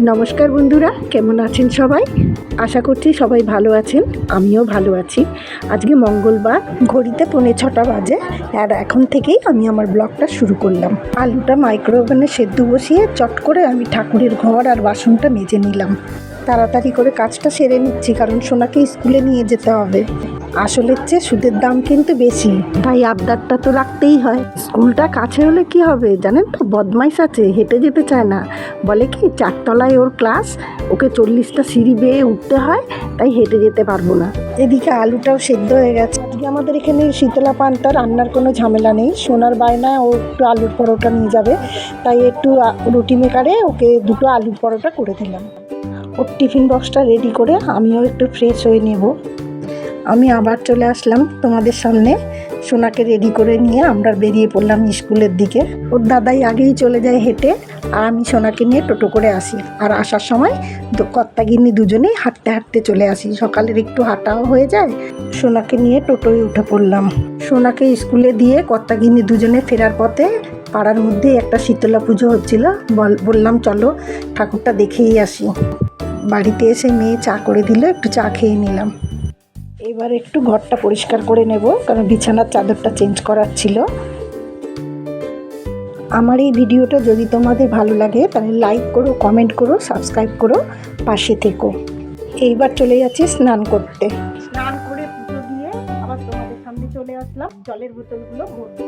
নমস্কার বন্ধুরা, কেমন আছেন সবাই? আশা করছি সবাই ভালো আছেন, আমিও ভালো আছি। আজকে মঙ্গলবার, ঘড়িতে পৌনে ছটা বাজে, আর এখন থেকেই আমি আমার ব্লগটা শুরু করলাম। আলুটা মাইক্রোওভেনে সেদ্ধ বসিয়ে চট করে আমি ঠাকুরের ঘর আর বাসনটা মেজে নিলাম। তাড়াতাড়ি করে কাজটা সেরে নিচ্ছি, কারণ সোনাকে স্কুলে নিয়ে যেতে হবে। আসলের চেয়ে সুদের দাম কিন্তু বেশি। তাই আবদারটা তো রাখতেই হয়। স্কুলটা কাছে হলে কি হবে জানেন তো? বদমাইশ আছে, হেঁটে যেতে চায় না। বলে কি, চারতলায় ওর ক্লাস, ওকে চল্লিশটা সিঁড়ি বেয়ে উঠতে হয়, তাই হেঁটে যেতে পারব না। এদিকে আলুটাও সেদ্ধ হয়ে গেছে। আজকে আমাদের এখানে শীতলা পানটা রান্নার কোনো ঝামেলা নেই। সোনার বায়না ও একটু আলুর পরোটা নিয়ে যাবে। তাই একটু রুটি মেকারে ওকে দুটো আলুর পরোটা করে দিলাম। ওর টিফিন বক্সটা রেডি করে আমিও একটু ফ্রেশ হয়ে নেব। আমি আবার চলে আসলাম তোমাদের সামনে। সোনাকে রেডি করে নিয়ে আমরা বেরিয়ে পড়লাম স্কুলের দিকে। ওর দাদাই আগেই চলে যায় হেঁটে, আর আমি সোনাকে নিয়ে টোটো করে আসি। আর আসার সময় কর্তাগিন্নি দুজনেই হাঁটতে হাঁটতে চলে আসি। সকালের একটু হাঁটাও হয়ে যায়, সোনাকে নিয়ে টোটোয় উঠে পড়লাম। সোনাকে স্কুলে দিয়ে কর্তাগিন্নি দুজনে ফেরার পথে পাড়ার মধ্যে একটা শীতলা পুজো হচ্ছিল। বল- বললাম, চলো ঠাকুরটা দেখেই আসি। বাড়িতে এসে মেয়ে চা করে দিল, একটু চা খেয়ে নিলাম। এবার একটু ঘরটা পরিষ্কার করে নেব, কারণ বিছানার চাদরটা চেঞ্জ করার ছিল। আমার এই ভিডিওটা যদি তোমাদের ভালো লাগে, তাহলে লাইক করো কমেন্ট করো সাবস্ক্রাইব করো, পাশে থেকো। এইবার চলে যাচ্ছি স্নান করতে। স্নান চলে আসলাম, জলের বোতলগুলো ভরতে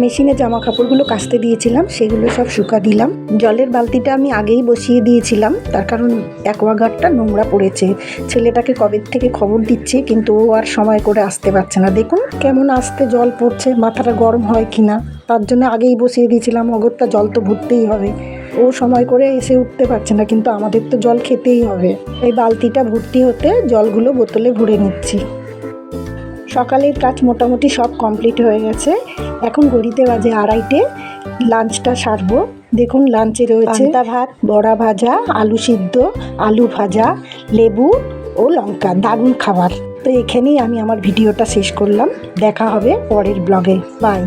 মেশিনে জামা কাপড়গুলো কাচতে দিয়েছিলাম, সেগুলো সব শুকা দিলাম। জলের বালতিটা আমি আগেই বসিয়ে দিয়েছিলাম, তার কারণ অ্যাকোয়াগার্ডটা নোংরা পড়েছে। ছেলেটাকে কবে থেকে খবর দিচ্ছে, কিন্তু ও আর সময় করে আসতে পারছে না। দেখুন কেমন আসতে জল পড়ছে, মাথাটা গরম হয় কিনা। তার জন্য আগেই বসিয়ে দিয়েছিলাম, অগত্যা জল তো ভরতেই হবে। ও সময় করে এসে উঠতে পারছে না, কিন্তু আমাদের তো জল খেতেই হবে। এই বালতিটা ভর্তি হতে জলগুলো বোতলে ভরে নিচ্ছি। সকালের কাজ মোটামুটি সব কমপ্লিট হয়ে গেছে। এখন ঘড়িতে বাজে আড়াইটে লাঞ্চটা সারবো। দেখুন লাঞ্চে রয়েছে ভাত বড়া ভাজা আলু সিদ্ধ আলু ভাজা লেবু ও লঙ্কা দারুণ খাবার। তো এখানেই আমি আমার ভিডিওটা শেষ করলাম। দেখা হবে পরের ব্লগে বাই